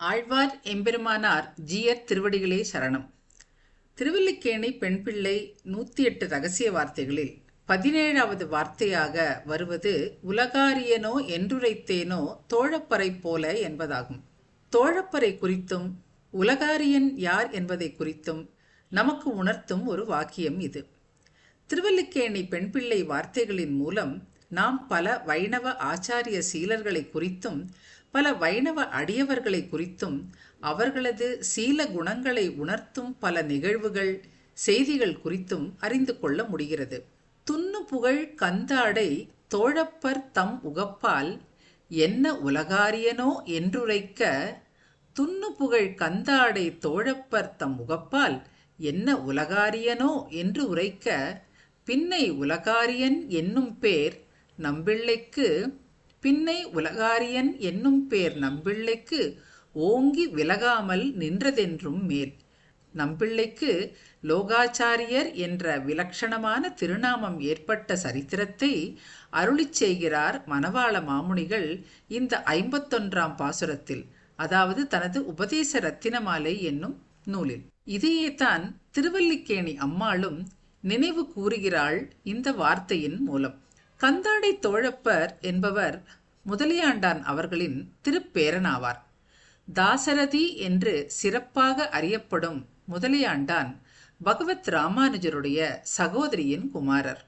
ஆழ்வார் எம்பெருமானார் ஜீயர் திருவடிகளே சரணம். திருவல்லிக்கேணி பெண் பிள்ளை நூத்தி எட்டு ரகசிய வார்த்தைகளில் பதினேழாவது வார்த்தையாக வருவது உலகாரியனோ என்றுரைத்தேனோ தோழப்பறை போல என்பதாகும். தோழப்பறை குறித்தும் உலகாரியன் யார் என்பதை குறித்தும் நமக்கு உணர்த்தும் ஒரு வாக்கியம் இது. திருவல்லிக்கேணி பெண் பிள்ளை வார்த்தைகளின் மூலம் நாம் பல வைணவ ஆச்சாரிய சீலர்களை குறித்தும் பல வைணவ அடியவர்களை குறித்தும் அவர்களது சீல குணங்களை உணர்த்தும் பல நிகழ்வுகள் செய்திகள் குறித்தும் அறிந்து கொள்ள முடிகிறது. துண்ணு புகழ் கந்தாடை தோழப்பர் தம் உகப்பால் என்ன உலகாரியனோ என்றுரைக்க துண்ணு புகழ் கந்தாடை தோழப்பர் தம் உகப்பால் என்ன உலகாரியனோ என்று உரைக்க பின்னை உலகாரியன் என்னும் பேர் நம்பிள்ளைக்கு பின்னை உலகாரியன் என்னும் பேர் நம்பிள்ளைக்கு ஓங்கி விலகாமல் நின்றதென்றும் மேல். நம்பிள்ளைக்கு லோகாச்சாரியர் என்ற விலக்ஷணமான திருநாமம் ஏற்பட்ட சரித்திரத்தை அருளிச் செய்கிறார் மணவாள மாமுனிகள் இந்த ஐம்பத்தொன்றாம் பாசுரத்தில் அதாவது தனது உபதேச ரத்தினமாலை என்னும் நூலில். இதையே தான் திருவல்லிக்கேணி அம்மாளும் நினைவு கூறுகிறாள் இந்த வார்த்தையின் மூலம். கந்தாடை தோழப்பர் என்பவர் முதலியாண்டான் அவர்களின் திருப்பேரனாவார். தாசரதி என்று சிறப்பாக அறியப்படும் முதலியாண்டான் பகவத் ராமானுஜருடைய சகோதரியின் குமாரர்.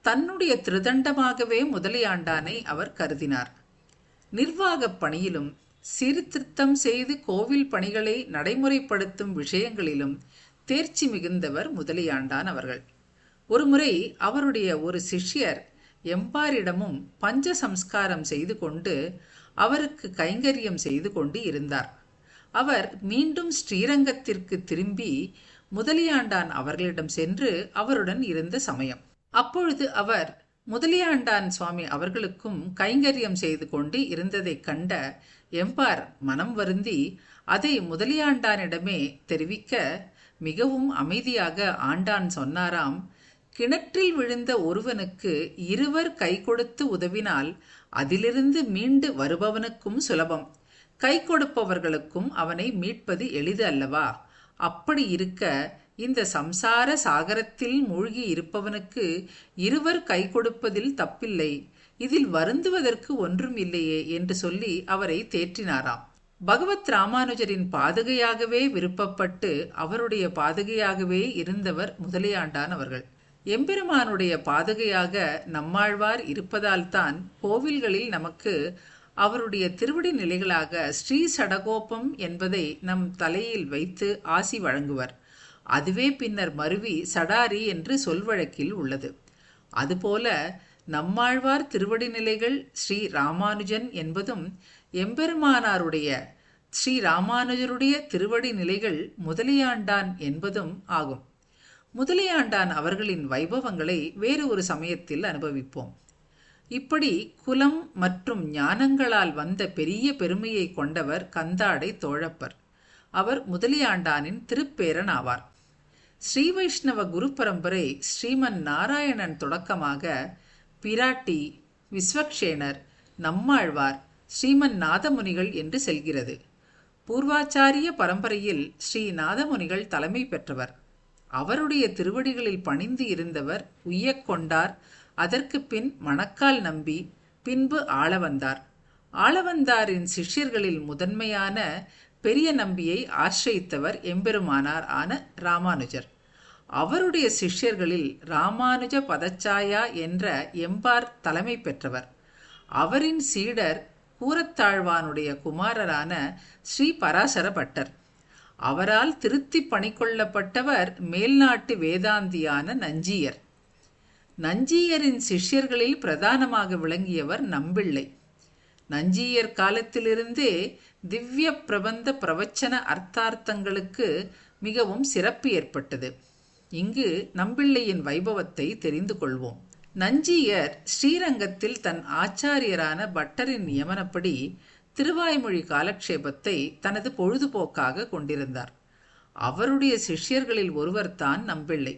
தன்னுடைய திருதண்டமாகவே முதலியாண்டானை அவர் கருதினார். நிர்வாகப் பணியிலும் சீர்திருத்தம் செய்து கோவில் பணிகளை நடைமுறைப்படுத்தும் விஷயங்களிலும் தேர்ச்சி மிகுந்தவர் முதலியாண்டான் அவர்கள். ஒருமுறை அவருடைய ஒரு சிஷ்யர் எம்பாரிடமும் பஞ்ச சம்ஸ்காரம் செய்து கொண்டு அவருக்கு கைங்கரியம் செய்து கொண்டு இருந்தார். அவர் மீண்டும் ஸ்ரீரங்கத்திற்கு திரும்பி முதலியாண்டான் அவர்களிடம் சென்று அவருடன் இருந்த சமயம். அப்பொழுது அவர் முதலியாண்டான் சுவாமி அவர்களுக்கும் கைங்கரியம் செய்து கொண்டு இருந்ததைக் கண்ட எம்பார் மனம் வருந்தி அதை முதலியாண்டானிடமே தெரிவிக்க மிகவும் அமைதியாக ஆண்டான் சொன்னாராம். கிணற்றில் விழுந்த ஒருவனுக்கு இருவர் கை கொடுத்து உதவினால் அதிலிருந்து மீண்டு வருபவனுக்கும் சுலபம். கை கொடுப்பவர்களுக்கும் அவனை மீட்பது எளிது அல்லவா? அப்படி இருக்க இந்த சம்சார சாகரத்தில் மூழ்கி இருப்பவனுக்கு இருவர் கை கொடுப்பதில் தப்பில்லை. இதில் வருந்துவதற்கு ஒன்றும் இல்லையே என்று சொல்லி அவரை தேற்றினாராம். பகவத் ராமானுஜரின் பாதுகையாகவே விருப்பப்பட்டு அவருடைய பாதுகையாகவே இருந்தவர் முதலியாண்டான் அவர்கள். எம்பெருமானுடைய பாதுகையாக நம்மாழ்வார் இருப்பதால்தான் கோவில்களில் நமக்கு அவருடைய திருவடி நிலைகளாக ஸ்ரீ சடகோபம் என்பதை நம் தலையில் வைத்து ஆசி வழங்குவர். அதுவே பின்னர் மருவி சடாரி என்று சொல்வழக்கில் உள்ளது. அதுபோல நம்மாழ்வார் திருவடி நிலைகள் ஸ்ரீ ராமானுஜன் என்பதும் எம்பெருமானாருடைய ஸ்ரீ ராமானுஜருடைய திருவடி நிலைகள் முதலியாண்டான் என்பதும் ஆகும். முதலியாண்டான் அவர்களின் வைபவங்களை வேறு ஒரு சமயத்தில் அனுபவிப்போம். இப்படி குலம் மற்றும் ஞானங்களால் வந்த பெரிய பெருமையை கொண்டவர் கந்தாடை தோழப்பர். அவர் முதலியாண்டானின் திருப்பேரன் ஆவார். ஸ்ரீ வைஷ்ணவ குரு பரம்பரை ஸ்ரீமன் நாராயணன் தொடக்கமாக பிராட்டி விஸ்வக்ஷேனர் நம்மாழ்வார் ஸ்ரீமன் நாதமுனிகள் என்று செல்கிறது. பூர்வாச்சாரிய பரம்பரையில் ஸ்ரீ நாதமுனிகள் தலைமை பெற்றவர். அவருடைய திருவடிகளில் பணிந்து இருந்தவர் உய்யக் கொண்டார். அதற்கு பின் மணக்கால் நம்பி பின்பு ஆளவந்தார். ஆளவந்தாரின் சிஷ்யர்களில் முதன்மையான பெரிய நம்பியை ஆசிரித்தவர் எம்பெருமானார் ஆன ராமானுஜர். அவருடைய சிஷ்யர்களில் ராமானுஜ பதச்சாயா என்ற எம்பார் தலைமை பெற்றவர். அவரின் சீடர் கூரத்தாழ்வானுடைய குமாரரான ஸ்ரீ பராசர பட்டர் அவரால் திருத்தி பணிக்கொள்ளப்பட்டவர் மேல்நாட்டு வேதாந்தியான நஞ்சியர். நஞ்சியரின் சிஷ்யர்களில் பிரதானமாக விளங்கியவர் நம்பிள்ளை. நஞ்சியர் காலத்திலிருந்தே திவ்ய பிரபந்த பிரவச்சன அர்த்தார்த்தங்களுக்கு மிகவும் சிறப்பு ஏற்பட்டது. இங்கு நம்பிள்ளையின் வைபவத்தை தெரிந்து கொள்வோம். நஞ்சியர் ஸ்ரீரங்கத்தில் தன் ஆச்சாரியரான பட்டரின் நியமனப்படி திருவாய்மொழி காலக்ஷேபத்தை தனது பொழுதுபோக்காக கொண்டிருந்தார். அவருடைய சிஷ்யர்களில் ஒருவர்தான் நம்பிள்ளை.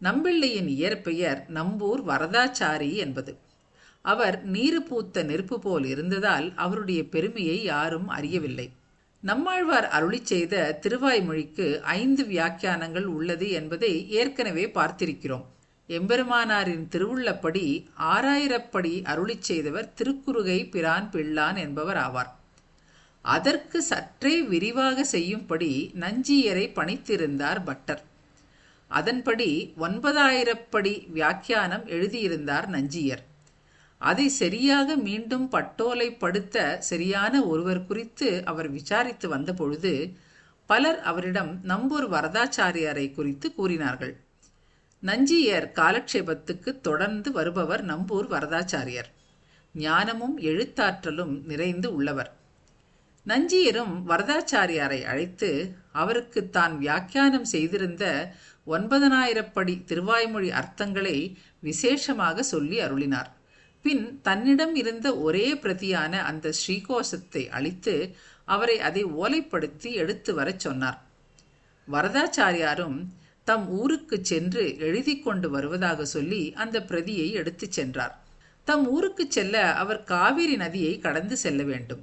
நம்பிள்ளையின் இயற்பெயர் நம்பூர் வரதாச்சாரி என்பது. அவர் நீரு பூத்த நெருப்பு போல் இருந்ததால் அவருடைய பெருமையை யாரும் அறியவில்லை. நம்மாழ்வார் அருளி செய்த திருவாய்மொழிக்கு ஐந்து வியாக்கியானங்கள் உள்ளது என்பதை ஏற்கனவே பார்த்திருக்கிறோம். எம்பெருமானாரின் திருவுள்ளப்படி ஆறாயிரப்படி அருளி செய்தவர் திருக்குறுகை பிரான் பிள்ளான் என்பவர் ஆவார். அதற்கு சற்றே விரிவாக செய்யும்படி நஞ்சியரை பணித்திருந்தார் பட்டர். அதன்படி ஒன்பதாயிரப்படி வியாக்கியானம் எழுதியிருந்தார் நஞ்சியர். அதை சரியாக மீண்டும் பட்டோலைப்படுத்த சரியான ஒருவர் குறித்து அவர் விசாரித்து வந்தபொழுது பலர் அவரிடம் நம்பூர் வரதாச்சாரியாரை குறித்து கூறினார்கள். நஞ்சியர் காலக்ஷேபத்துக்கு தொடர்ந்து வருபவர் நம்பூர் வரதாச்சாரியர். ஞானமும் எழுத்தாற்றலும் நிறைந்து உள்ளவர். நஞ்சியரும் வரதாச்சாரியாரை அழைத்து அவருக்கு தான் வியாக்கியானம் செய்திருந்த ஒன்பதனாயிரப்படி திருவாய்மொழி அர்த்தங்களை விசேஷமாக சொல்லி அருளினார். பின் தன்னிடம் இருந்த ஒரே பிரதியான அந்த ஸ்ரீகோஷத்தை அழித்து அவரை அதை ஓலைப்படுத்தி எடுத்து வரச் சொன்னார். வரதாச்சாரியாரும் தம் ஊருக்கு சென்று எழுதி கொண்டு வருவதாக சொல்லி அந்த பிரதியை எடுத்துச் சென்றார். தம் ஊருக்கு செல்ல அவர் காவிரி நதியை கடந்து செல்ல வேண்டும்.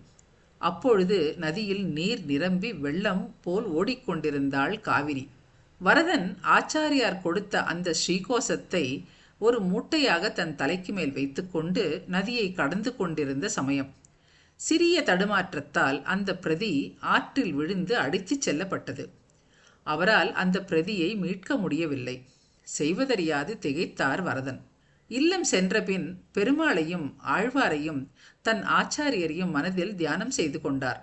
அப்பொழுது நதியில் நீர் நிரம்பி வெள்ளம் போல் ஓடிக்கொண்டிருந்தாள் காவிரி. வரதன் ஆச்சாரியார் கொடுத்த அந்த ஸ்ரீகோசத்தை ஒரு மூட்டையாக தன் தலைக்கு மேல் வைத்துக்கொண்டு நதியை கடந்து கொண்டிருந்த சமயம். சிறிய தடுமாற்றத்தால் அந்த பிரதி ஆற்றில் விழுந்து அடித்துச் செல்லப்பட்டது. அவரால் அந்த பிரதியை மீட்க முடியவில்லை. செய்வதறியாது திகைத்தார் வரதன். இல்லம் சென்றபின் பெருமாளையும் ஆழ்வாரையும் தன் ஆச்சாரியரையும் மனதில் தியானம் செய்து கொண்டார்.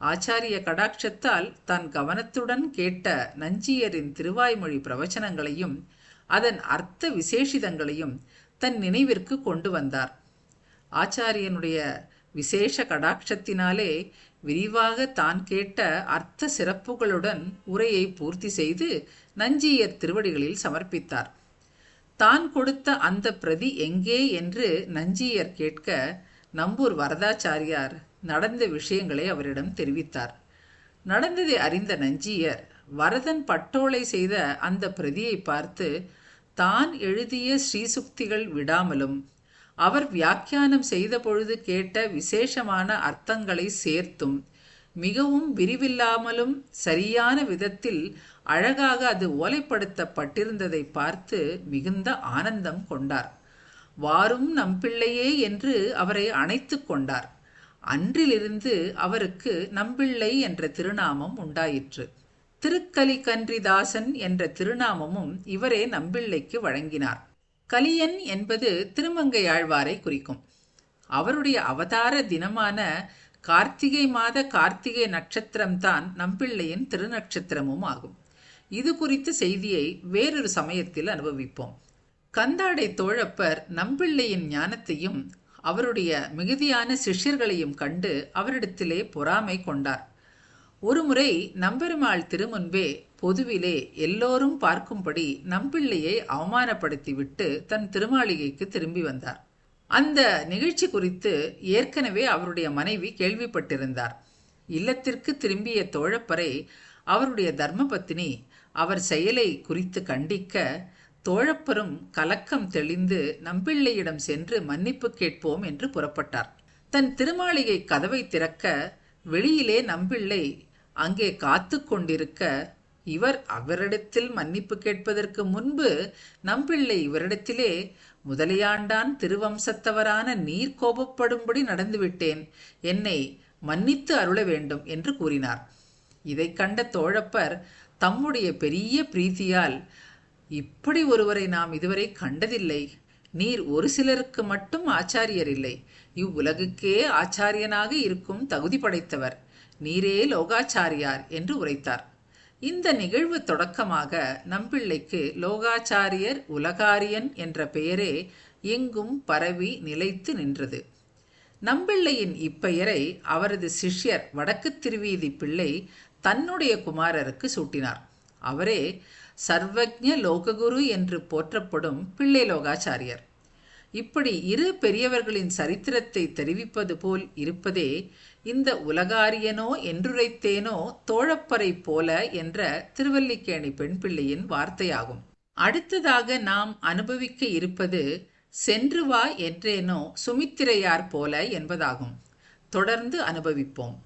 ஆச்சாரிய கடாட்சத்தால் தான் கவனத்துடன் கேட்ட நஞ்சியரின் திருவாய்மொழி பிரவச்சனங்களையும் அதன் அர்த்த விசேஷிதங்களையும் தன் நினைவிற்கு கொண்டு வந்தார். ஆச்சாரியனுடைய விசேஷ கடாட்சத்தினாலே விரிவாக தான் கேட்ட அர்த்த சிறப்புகளுடன் உரையை பூர்த்தி செய்து நஞ்சியர் திருவடிகளில் சமர்ப்பித்தார். தான் கொடுத்த அந்த பிரதி எங்கே என்று நஞ்சியர் கேட்க நம்பூர் வரதாச்சாரியார் நடந்த விஷயங்களை அவரிடம் தெரிவித்தார். நடந்ததை அறிந்த நஞ்சியர் வரதன் பட்டோலை செய்த அந்த பிரதியை பார்த்து தான் எழுதிய ஸ்ரீசுக்திகள் விடாமலும் அவர் வியாக்கியானம் செய்த பொழுது கேட்ட விசேஷமான அர்த்தங்களை சேர்த்தும். மிகவும் விரிவில்லாமலும் சரியான விதத்தில் அழகாக அது ஓலைப்படுத்தப்பட்டிருந்ததை பார்த்து மிகுந்த ஆனந்தம் கொண்டார். வாரும் நம்பிள்ளையே என்று அவரை அணைத்து கொண்டார். அன்றிலிருந்து அவருக்கு நம்பிள்ளை என்ற திருநாமம் உண்டாயிற்று. திருக்கலிகன்றிதாசன் என்ற திருநாமமும் இவரே நம்பிள்ளைக்கு வழங்கினார். கலியன் என்பது திருமங்கையாழ்வாரை குறிக்கும். அவருடைய அவதார தினமான கார்த்திகை மாத கார்த்திகை நட்சத்திரம்தான் நம்பிள்ளையின் திருநட்சத்திரமும் ஆகும். இது குறித்த செய்தியை வேறொரு சமயத்தில் அனுபவிப்போம். கந்தாடை தோழப்பர் நம்பிள்ளையின் ஞானத்தையும் அவருடைய மிகுதியான சிஷ்யர்களையும் கண்டு அவரிடத்திலே பொறாமை கொண்டார். ஒருமுறை நம்பெருமாள் திருமுன்பே பொதுவிலே எல்லோரும் பார்க்கும்படி நம்பிள்ளையை அவமானப்படுத்திவிட்டு தன் திருமாளிகைக்கு திரும்பி வந்தார். அந்த நிகழ்ச்சி குறித்து ஏற்கனவே அவருடைய மனைவி கேள்விப்பட்டிருந்தார். இல்லத்திற்கு திரும்பிய தோழப்பரை அவருடைய தர்மபத்தினி அவர் செயலை குறித்து கண்டிக்க தோழப்பரும் கலக்கம் தெளிந்து நம்பிள்ளையிடம் சென்று மன்னிப்பு கேட்போம் என்று புறப்பட்டார். தன் திருமாளிகை கதவை திறக்க வெளியிலே நம்பிள்ளை அங்கே காத்து கொண்டிருக்க இவர் அவரிடத்தில் மன்னிப்பு கேட்பதற்கு முன்பு நம்பிள்ளை இவரிடத்திலே முதலியாண்டான் திருவம்சத்தவரான நீர் கோபப்படும்படி நடந்துவிட்டேன். என்னை மன்னித்து அருள வேண்டும் என்று கூறினார். இதை கண்ட தோழப்பர் தம்முடைய பெரிய பிரீத்தியால் இப்படி ஒருவரை நாம் இதுவரை கண்டதில்லை. நீர் ஒரு சிலருக்கு மட்டும் ஆச்சாரியர் இல்லை. இவ்வுலகுக்கே ஆச்சாரியனாக இருக்கும் தகுதி படைத்தவர். நீரே லோகாச்சாரியார் என்று உரைத்தார். இந்த நிகழ்வு தொடக்கமாக நம்பிள்ளைக்கு லோகாச்சாரியர் உலகாரியன் என்ற பெயரே எங்கும் பரவி நிலைத்து நின்றது. நம்பிள்ளையின் இப்பெயரை அவரது சிஷ்யர் வடக்கு திருவீதி பிள்ளை தன்னுடைய குமாரருக்கு சூட்டினார். அவரே சர்வஜ லோககுரு என்று போற்றப்படும் பிள்ளை லோகாச்சாரியர். இப்படி இரு பெரியவர்களின் சரித்திரத்தை தெரிவிப்பது போல் இருப்பதே இந்த உலகாரியனோ என்றுரைத்தேனோ தோழப்பறை போல என்ற திருவல்லிக்கேணி பெண் பிள்ளையின் வார்த்தையாகும். அடுத்ததாக நாம் அனுபவிக்க இருப்பது சென்று வா என்றேனோ சுமித்திரையார் போல என்பதாகும். தொடர்ந்து அனுபவிப்போம்.